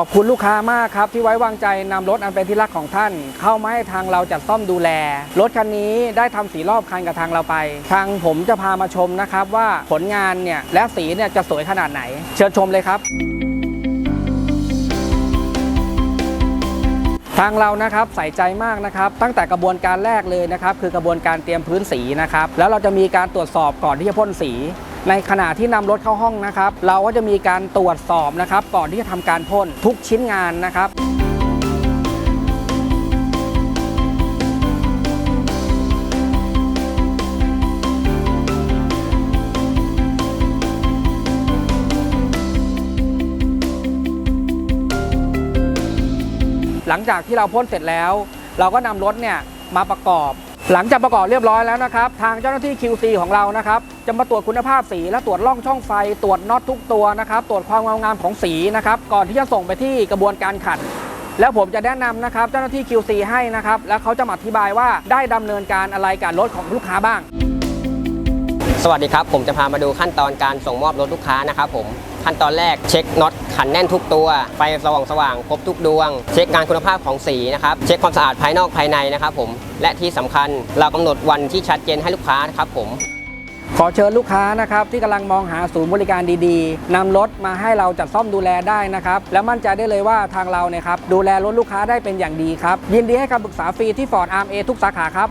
ขอบคุณลูกค้ามากครับที่ไว้วางใจนำรถอันเป็นที่รักของท่าน เข้ามาให้ทางเราจัดซ่อมดูแล รถคันนี้ได้ทำสีรอบคันกับทางเราไป ทางผมจะพามาชมนะครับว่าผลงานเนี่ยและสีเนี่ยจะสวยขนาดไหน เชิญชมเลยครับทางเรานะครับใส่ใจมากนะครับ ตั้งแต่กระบวนการแรกเลยนะครับ คือกระบวนการเตรียมพื้นสีนะครับ แล้วเราจะมีการตรวจสอบก่อนที่จะพ่นสี ในขณะที่นำรถเข้าห้องนะครับ เราก็จะมีการตรวจสอบนะครับ ก่อนที่จะทำการพ่นทุกชิ้นงานนะครับหลังจากที่เราพ่นเสร็จแล้ว เราก็นำรถเนี่ยมาประกอบ หลังจากประกอบเรียบร้อยแล้วนะครับ ทางเจ้าหน้าที่ QC ของเรานะครับ จะมาตรวจคุณภาพสีและตรวจล่องช่องไฟ ตรวจน็อตทุกตัวนะครับ ตรวจความงามงามของสีนะครับ ก่อนที่จะส่งไปที่กระบวนการขัด แล้วผมจะแนะนำนะครับ เจ้าหน้าที่ QC ให้นะครับ แล้วเขาจะมาอธิบายว่าได้ดำเนินการอะไรกับรถของลูกค้าบ้าง สวัสดีครับ ผมจะพามาดูขั้นตอนการส่งมอบรถลูกค้านะครับผมขั้นตอนแรกเช็คน็อตขันแน่นทุกตัว ไฟสว่างสว่างครบทุกดวง เช็คงานคุณภาพของสีนะครับเช็คความสะอาดภายนอกภายในนะครับผมและที่สำคัญเรากำหนดวันที่ชัดเจนให้ลูกค้านะครับผมขอเชิญลูกค้านะครับที่กำลังมองหาศูนย์บริการดีๆนำรถมาให้เราจัดซ่อมดูแลได้นะครับ แล้วมั่นใจได้เลยว่าทางเราเนี่ยครับดูแลรถลูกค้าได้เป็นอย่างดีครับยินดีให้คำปรึกษาฟรีที่ฟอร์ดอาร์เอทุกสาขาครับ